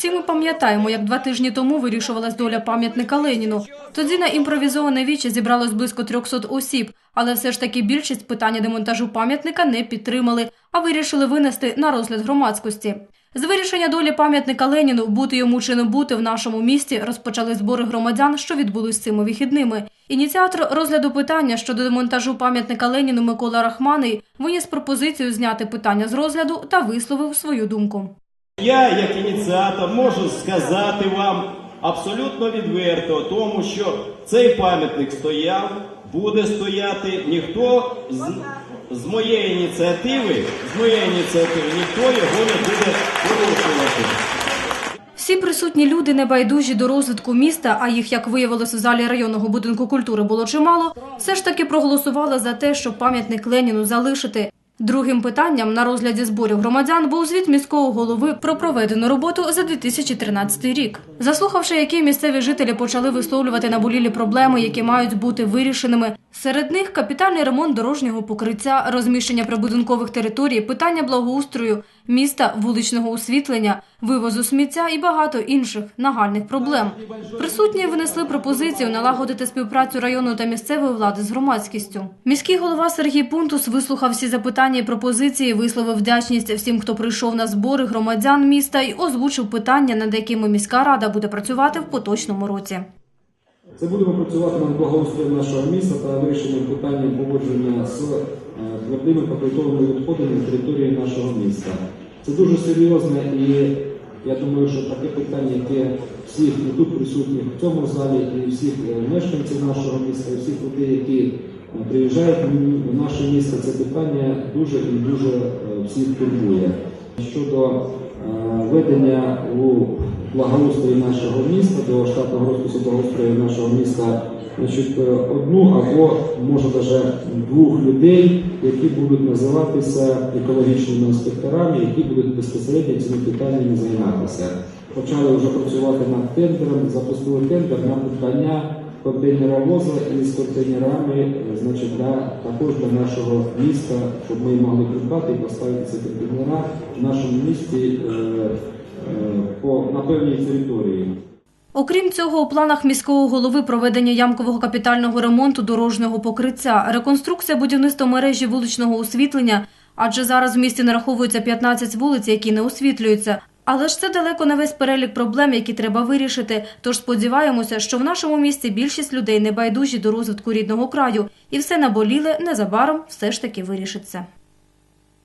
Всі ми пам'ятаємо, як два тижні тому вирішувалась доля пам'ятника Леніну. Тоді на імпровізоване віче зібралось близько 300 осіб, але все ж таки більшість питання демонтажу пам'ятника не підтримали, а вирішили винести на розгляд громадськості. З вирішення долі пам'ятника Леніну, бути йому чи не бути в нашому місті, розпочали збори громадян, що відбулись цими вихідними. Ініціатор розгляду питання щодо демонтажу пам'ятника Леніну Микола Рахманий виніс пропозицію зняти питання з розгляду та висловив свою думку. Я, як ініціатор, можу сказати вам абсолютно відверто, тому що цей пам'ятник стояв, буде стояти. Ніхто з, з моєї ініціативи, з моєї ініціативи, ніхто його не буде порушувати. Всі присутні люди небайдужі до розвитку міста, а їх, як виявилось, у залі районного будинку культури було чимало, все ж таки проголосували за те, щоб пам'ятник Леніну залишити. Другим питанням на розгляді зборів громадян був звіт міського голови про проведену роботу за 2013 рік. Заслухавши, які місцеві жителі почали висловлювати наболілі проблеми, які мають бути вирішеними. Серед них капітальний ремонт дорожнього покриття, розміщення прибудинкових територій, питання благоустрою, міста, вуличного освітлення, вивозу сміття і багато інших нагальних проблем. Присутні внесли пропозицію налагодити співпрацю району та місцевої влади з громадськістю. Міський голова Сергій Пунтус вислухав всі запитання і пропозиції, висловив вдячність всім, хто прийшов на збори громадян міста і озвучив питання, над якими міська рада буде працювати в поточному році. Це будемо працювати над благоустроєм нашого міста та вирішенням питання поводження з е, твердими побутовими відходами на території нашого міста. Це дуже серйозне і я думаю, що таке питання, яке всіх і тут присутніх в цьому залі, і всіх е, мешканців нашого міста, і всіх людей, які е, приїжджають в наше місто, це питання дуже і дуже всіх турбує. Щодо ведення у благоустрої нашого міста, до штатного розпису благоустрою нашого міста, значить, е, одну або може навіть двох людей, які будуть називатися екологічними інспекторами, які будуть безпосередньо цими питаннями займатися. Почали вже працювати над тендером, запустили тендер на придбання контейнеровоза із контейнерами, е, значить, для, також для нашого міста, щоб ми могли придбати і поставити ці контейнера в нашому місті е, е, по, на певній території. Окрім цього, у планах міського голови проведення ямкового капітального ремонту дорожнього покриття, реконструкція будівництва мережі вуличного освітлення, адже зараз в місті нараховується 15 вулиць, які не освітлюються. Але ж це далеко не весь перелік проблем, які треба вирішити. Тож сподіваємося, що в нашому місті більшість людей не байдужі до розвитку рідного краю, і все наболіле незабаром все ж таки вирішиться.